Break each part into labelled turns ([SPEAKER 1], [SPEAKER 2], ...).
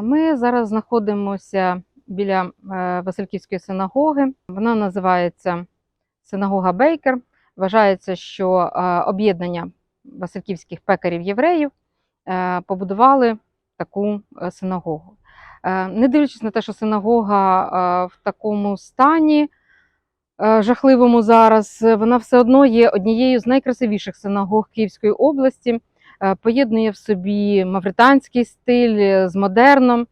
[SPEAKER 1] Ми зараз знаходимося біля е, Васильківської синагоги. Вона називається Синагога Бейкер. Вважається, що е, об'єднання Васильківських пекарів-євреїв е, побудували таку синагогу. Не дивлячись на те, що синагога в такому стані жахливому зараз, вона все одно є однією з найкрасивіших синагог Київської області поєднує в собі мавританський стиль е, з модерном.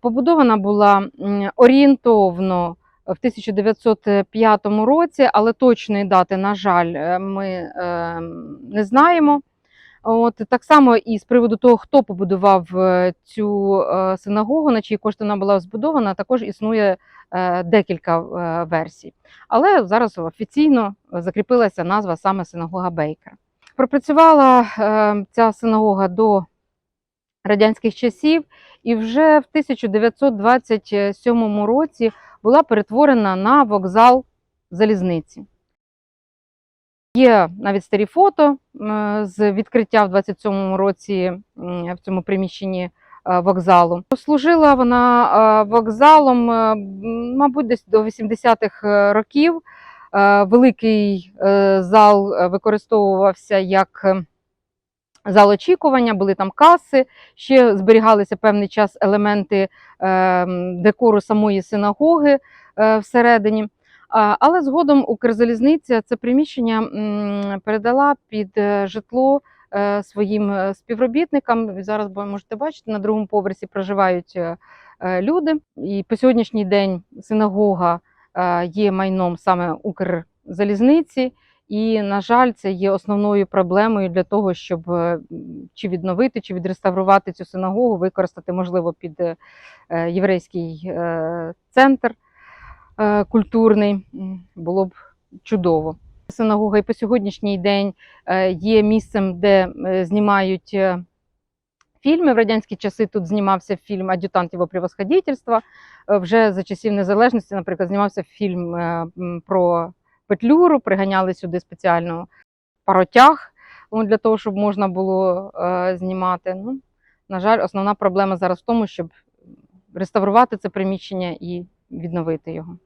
[SPEAKER 1] Побудована була орієнтовно в 1905 році, але точної дати, на жаль, е, ми е, не знаємо. От так само і з приводу того, хто побудував е, цю е, синагогу, на чиї кошти вона була збудована, також існує е, декілька версій. Але зараз офіційно закріпилася назва саме синагога Бейкера. Пропрацювала ця синагога до радянських часів, і вже в 1927 році була перетворена на вокзал залізниці. Є навіть старі фото е, з відкриття в 27-му році в цьому приміщенні е, вокзалу. Служила вона е, вокзалом, мабуть, десь до 80-х років. Великий зал використовувався як зал очікування, були там каси, ще зберігалися певний час елементи декору самої синагоги всередині. Але згодом Укрзалізниця це приміщення передала під е, житло е, своїм е, співробітникам. Зараз бо- можете бачити, на другому поверсі проживають люди. І по сьогоднішній день синагога є майном саме Укрзалізниці. І, на жаль, це є основною проблемою для того, щоб чи відновити, чи відреставрувати цю синагогу, використати, можливо, під єврейський центр культурний, було б чудово. Синагога і по сьогоднішній день е, є місцем, де е, знімають е, фільми. В радянські часи тут знімався фільм Ад'ютант його превосходительства. Е, Вже за часів незалежності, наприклад, знімався фільм е, про Петлюру, приганяли сюди спеціально паротяг ну, для того, щоб можна було е, знімати. Ну, на жаль, основна проблема зараз в тому, щоб реставрувати це приміщення і відновити його.